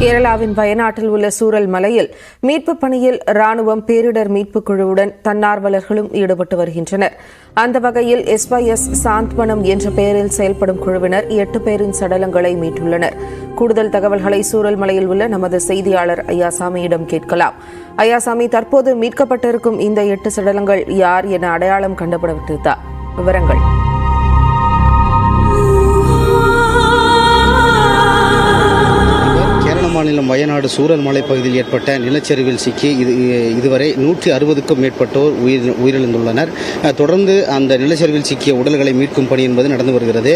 கேரளாவின் வயநாட்டில் உள்ள சூரல் மலையில் மீட்பு பணியில் ராணுவம் பேரிடர் மீட்புக் குழுவுடன் தன்னார்வலர்களும் ஈடுபட்டு வருகின்றனர். அந்த வகையில் எஸ்ஒய்எஸ் சாந்த்வனம் என்ற பெயரில் செயல்படும் குழுவினர் எட்டு பேரின் சடலங்களை மீட்டுள்ளனர். கூடுதல் தகவல்களை சூரல் மலையில் உள்ள நமது செய்தியாளர் ஐயாசாமியிடம் கேட்கலாம். ஐயாசாமி தற்போது மீட்கப்பட்டிருக்கும் இந்த எட்டு சடலங்கள் யார் என அடையாளம் கண்டுபிடித்ததா விவரங்கள். வயநாடு சூரல் மலைப்பகுதியில் ஏற்பட்ட நிலச்சரிவில் சிக்கி இது இதுவரை நூற்றி அறுபதுக்கும் மேற்பட்டோர் உயிர் உயிரிழந்துள்ளனர். தொடர்ந்து அந்த நிலச்சரிவில் சிக்கிய உடல்களை மீட்கும் பணி என்பது நடந்து வருகிறது.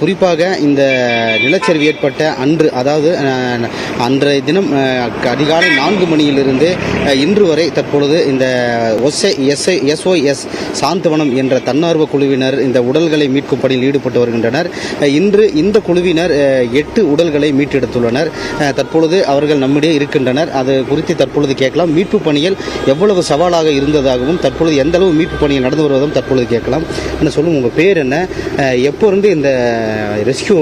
குறிப்பாக இந்த நிலச்சரிவு ஏற்பட்ட அன்று அதாவது அன்றைய தினம் அதிகாலை நான்கு மணியிலிருந்து இன்று வரை தற்பொழுது இந்த ஒஸ்ஐ எஸ்ஐ எஸ்ஓஎஸ் சாந்தவனம் என்ற தன்னார்வ குழுவினர் இந்த உடல்களை மீட்கும் பணியில் ஈடுபட்டு வருகின்றனர். இன்று இந்த குழுவினர் எட்டு உடல்களை மீட்டெடுத்துள்ளனர். தற்பொழுது அவர்கள் நம்மிடையே இருக்கின்றனர் அது குறித்து தற்பொழுது கேட்கலாம் மீட்பு பணியில் எவ்வளவு சவாலாக இருந்ததாகவும் தற்பொழுது எந்த அளவு மீட்பு பணியில் நடந்து வருவதும் தற்பொழுது கேட்கலாம் என்ன சொல்லுங்க உங்க பேர் என்ன அஹ், எப்போ இருந்து இந்த ரெஸ்கியூ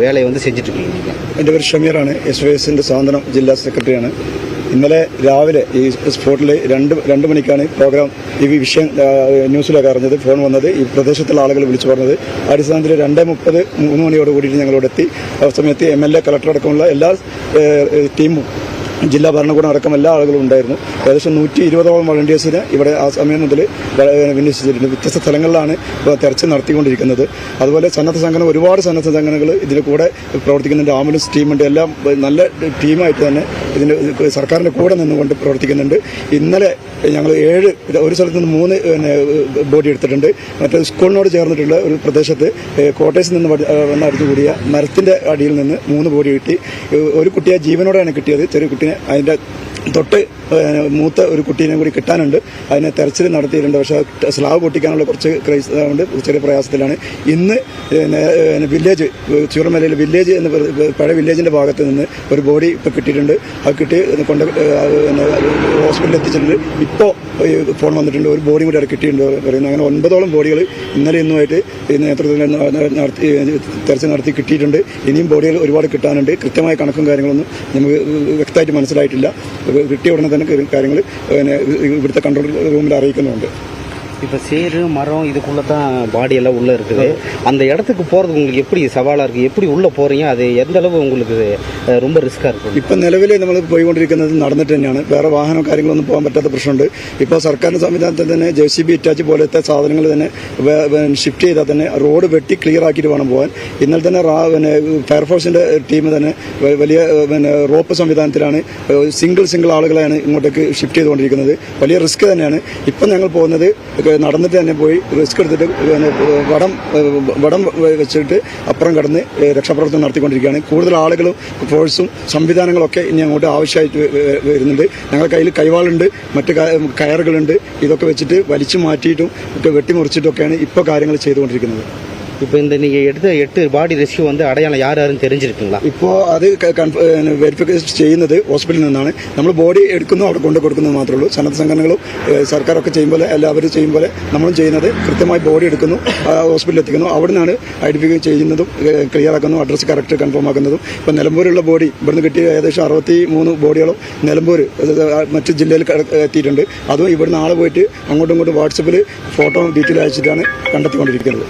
வேலையை வந்து செஞ்சுட்டு இருக்கீங்க நீங்க? എൻ്റെ പേര് ഷമീറാണ് എസ് വൈ എസിൻ്റെ സാന്ത്വനം ജില്ലാ സെക്രട്ടറിയാണ് ഇന്നലെ രാവിലെ ഈ സ്പോട്ടിൽ രണ്ട് രണ്ട് മണിക്കാണ് പ്രോഗ്രാം ഈ വിഷയം ന്യൂസിലൊക്കെ അറിഞ്ഞത് ഫോൺ വന്നത് ഈ പ്രദേശത്തുള്ള ആളുകൾ വിളിച്ചു പറഞ്ഞത്. അടിസ്ഥാനത്തിൽ രണ്ട് മുപ്പത് മൂന്ന് മണിയോട് കൂടിയിട്ട് ഞങ്ങളോട് എത്തി ആ സമയത്ത് എം എൽ എ കളക്ടർ അടക്കമുള്ള എല്ലാ ടീമും ജില്ലാ ഭരണകൂടം അടക്കം എല്ലാ ആളുകളും ഉണ്ടായിരുന്നു. ഏകദേശം നൂറ്റി ഇരുപതോളം വളണ്ടിയേഴ്സിനെ ഇവിടെ ആ സമയം മുതൽ വിന്യസിച്ചിട്ടുണ്ട് വ്യത്യസ്ത സ്ഥലങ്ങളിലാണ് തെരച്ചിൽ നടത്തിക്കൊണ്ടിരിക്കുന്നത്. അതുപോലെ സന്നദ്ധ സംഘടന ഒരുപാട് സന്നദ്ധ സംഘടനകൾ ഇതിന് കൂടെ പ്രവർത്തിക്കുന്നുണ്ട്. ആംബുലൻസ് ടീമുണ്ട്. എല്ലാം നല്ല ടീമായിട്ട് തന്നെ ഇതിന് സർക്കാരിന്റെ കൂടെ നിന്നുകൊണ്ട് പ്രവർത്തിക്കുന്നുണ്ട്. ഇന്നലെ ഞങ്ങൾ ഏഴ് ഒരു സ്ഥലത്ത് നിന്ന് മൂന്ന് പിന്നെ ബോഡി എടുത്തിട്ടുണ്ട്. മറ്റേ സ്കൂളിനോട് ചേർന്നിട്ടുള്ള ഒരു പ്രദേശത്ത് കോട്ടേഴ്സിൽ നിന്ന് വന്ന അടിഞ്ഞുകൂടിയ മരത്തിന്റെ അടിയിൽ നിന്ന് മൂന്ന് ബോഡി കിട്ടി. ഒരു കുട്ടിയെ ജീവനോടെയാണ് കിട്ടിയത്. ചെറിയ കുട്ടിനെ അതിന്റെ തൊട്ട് മൂത്ത ഒരു കുട്ടീനെ കൂടി കിട്ടാനുണ്ട്. അതിനെ തെരച്ചിൽ നടത്തിയിട്ടുണ്ട്. പക്ഷേ സ്ലാവ് പൊട്ടിക്കാനുള്ള കുറച്ച് ക്രൈസ് ഉണ്ട്. ചെറിയ പ്രയാസത്തിലാണ്. ഇന്ന് വില്ലേജ് ചൂരമലയിൽ വില്ലേജ് എന്ന് പഴയ വില്ലേജിന്റെ ഭാഗത്ത് നിന്ന് ഒരു ബോഡി ഇപ്പോൾ കിട്ടിയിട്ടുണ്ട്. അത് കിട്ടി കൊണ്ട് ഹോസ്പിറ്റലിൽ എത്തിച്ചിട്ടുണ്ട്. ഇപ്പോൾ ഫോൺ വന്നിട്ടുണ്ട്. ഒരു ബോഡി കൂടി അവിടെ കിട്ടിയിട്ടുണ്ട് പറയുന്നത് അങ്ങനെ ഒൻപതോളം ബോഡികൾ ഇന്നലെ ഇന്നുമായിട്ട് നേതൃത്വത്തിൽ നടത്തി തെരച്ചിൽ നടത്തി കിട്ടിയിട്ടുണ്ട്. ഇനിയും ബോഡികൾ ഒരുപാട് കിട്ടാനുണ്ട്. കൃത്യമായ കണക്കും കാര്യങ്ങളൊന്നും നമുക്ക് വ്യക്തമായിട്ട് മനസ്സിലായിട്ടില്ല. കിട്ടിയ ഉടനെ തന്നെ കാര്യങ്ങൾ ഇവിടുത്തെ കൺട്രോൾ റൂമിൽ അറിയിക്കുന്നുണ്ട്. இப்ப சேரு மரம் இதுக்குள்ள தான் பாடி எல்லாம் உள்ள இருக்குது அந்த இடத்துக்கு போறது உங்களுக்கு எப்படி சவாலா இருக்கு எப்படி உள்ள போறீங்க அது எந்த அளவு உங்களுக்கு அஹ், ரொம்ப ரிஸ்கா இருக்கும் ഇപ്പം നിലവിൽ നമ്മൾ പോയിക്കൊണ്ടിരിക്കുന്നത് നടന്നിട്ട് തന്നെയാണ് വേറെ വാഹനം കാര്യങ്ങളൊന്നും പോകാൻ പറ്റാത്ത പ്രശ്നമുണ്ട് ഇപ്പോൾ സർക്കാരിന്റെ സംവിധാനത്തിൽ തന്നെ ജെ സി ബി ഇറ്റാച്ച് പോലത്തെ സാധനങ്ങൾ തന്നെ ഷിഫ്റ്റ് ചെയ്താൽ തന്നെ റോഡ് വെട്ടി ക്ലിയർ ആക്കിയിട്ട് വേണം പോകാൻ ഇന്നലെ തന്നെ റാ പിന്നെ ഫയർഫോഴ്സിന്റെ ടീം തന്നെ വ- വലിയ ഏഹ്, പിന്നെ റോപ്പ് സംവിധാനത്തിലാണ് ഏഹ്, സിംഗിൾ സിംഗിൾ ആളുകളെയാണ് ഇങ്ങോട്ടേക്ക് ഷിഫ്റ്റ് ചെയ്തുകൊണ്ടിരിക്കുന്നത് വലിയ റിസ്ക് തന്നെയാണ് ഇപ്പം ഞങ്ങൾ പോകുന്നത് നടന്നിട്ട് തന്നെ പോയി റിസ്ക് എടുത്തിട്ട് വടം വടം വെച്ചിട്ട് അപ്പുറം കടന്ന് രക്ഷാപ്രവർത്തനം നടത്തിക്കൊണ്ടിരിക്കുകയാണ്. കൂടുതൽ ആളുകളും ഫോഴ്സും സംവിധാനങ്ങളൊക്കെ ഇനി അങ്ങോട്ട് ആവശ്യമായിട്ട് വരുന്നുണ്ട്. ഞങ്ങളുടെ കയ്യിൽ കൈവാളുണ്ട് മറ്റ് കയറുകളുണ്ട്. ഇതൊക്കെ വെച്ചിട്ട് വലിച്ചു മാറ്റിയിട്ടും ഒക്കെ വെട്ടിമുറിച്ചിട്ടൊക്കെയാണ് ഇപ്പോൾ കാര്യങ്ങൾ ചെയ്തുകൊണ്ടിരിക്കുന്നത്. இப்போ இந்த நீங்க எடுத்த எட்டு பாடி ரெஸ்கியூ வந்து அடையாளம் யார் யாருன்னு தெரிஞ்சிருக்குங்களா ഇപ്പോൾ അത് വെരിഫിക്കേഷൻ ചെയ്യുന്നത് ഹോസ്പിറ്റലിൽ നിന്നാണ് നമ്മൾ ബോഡി എടുക്കുന്നു അവിടെ കൊണ്ടു കൊടുക്കുന്നത് മാത്രമേ ഉള്ളൂ സന്നദ്ധ സംഘടനകളും ഏഹ്, സർക്കാരൊക്കെ ചെയ്യുമ്പോൾ എല്ലാവരും ചെയ്യും പോലെ നമ്മളും ചെയ്യുന്നത് കൃത്യമായി ബോഡി എടുക്കുന്നു ആ, ഹോസ്പിറ്റലിൽ എത്തിക്കുന്നു അവിടെ നിന്നാണ് ഐഡന്റിഫൈ ചെയ്യുന്നതും ക്ലിയർ ആക്കുന്നു അഡ്രസ്സ് കറക്റ്റ് കൺഫേം ആക്കുന്നതും ഇപ്പം നിലമ്പൂരുള്ള ബോഡി ഇവിടുന്ന് കിട്ടിയ ഏകദേശം അറുപത്തി മൂന്ന് ബോഡിയോളം നിലമ്പൂർ അത് മറ്റ് ജില്ലയിൽ കട- എത്തിയിട്ടുണ്ട് അതും ഇവിടുന്ന് ആളെ പോയിട്ട് അങ്ങോട്ടും ഇങ്ങോട്ടും വാട്സപ്പിൽ ഫോട്ടോ ഡീറ്റെയിൽ അയച്ചിട്ടാണ് കണ്ടെത്തിക്കൊണ്ടിരിക്കുന്നത്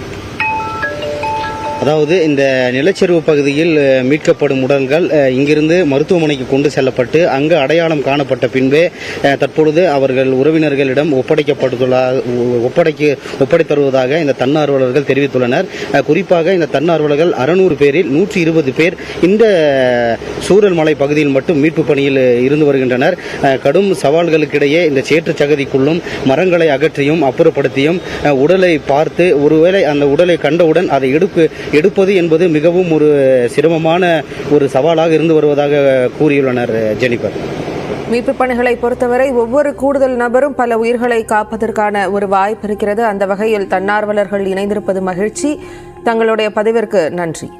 அதாவது இந்த நிலச்சரிவு பகுதியில் மீட்கப்படும் உடல்கள் இங்கிருந்து மருத்துவமனைக்கு கொண்டு செல்லப்பட்டு அங்கு அடையாளம் காணப்பட்ட பின்பே தற்பொழுது அவர்கள் உறவினர்களிடம் ஒப்படைக்கப்பட்டுள்ள ஒப்படைக்க ஒப்படைத்தருவதாக இந்த தன்னார்வலர்கள் தெரிவித்துள்ளனர். குறிப்பாக இந்த தன்னார்வலர்கள் அறுநூறு பேரில் நூற்றி இருபது பேர் இந்த சூரல் மலை பகுதியில் மட்டும் மீட்பு பணியில் இருந்து வருகின்றனர். கடும் சவால்களுக்கிடையே இந்த சேற்று சகதிக்குள்ளும் மரங்களை அகற்றியும் அப்புறப்படுத்தியும் உடலை பார்த்து ஒருவேளை அந்த உடலை கண்டவுடன் அதை எடுப்பு எடுப்பது என்பது மிகவும் ஒரு சிரமமான ஒரு சவாலாக இருந்து வருவதாக கூறியுள்ளனர் ஜெனிபர். மீட்பு பணிகளை பொறுத்தவரை ஒவ்வொரு கூடுதல் நபரும் பல உயிர்களை காப்பதற்கான ஒரு வாய்ப்பு இருக்கிறது. அந்த வகையில் தன்னார்வலர்கள் இணைந்திருப்பது மகிழ்ச்சி. தங்களுடைய பதிவிற்கு நன்றி.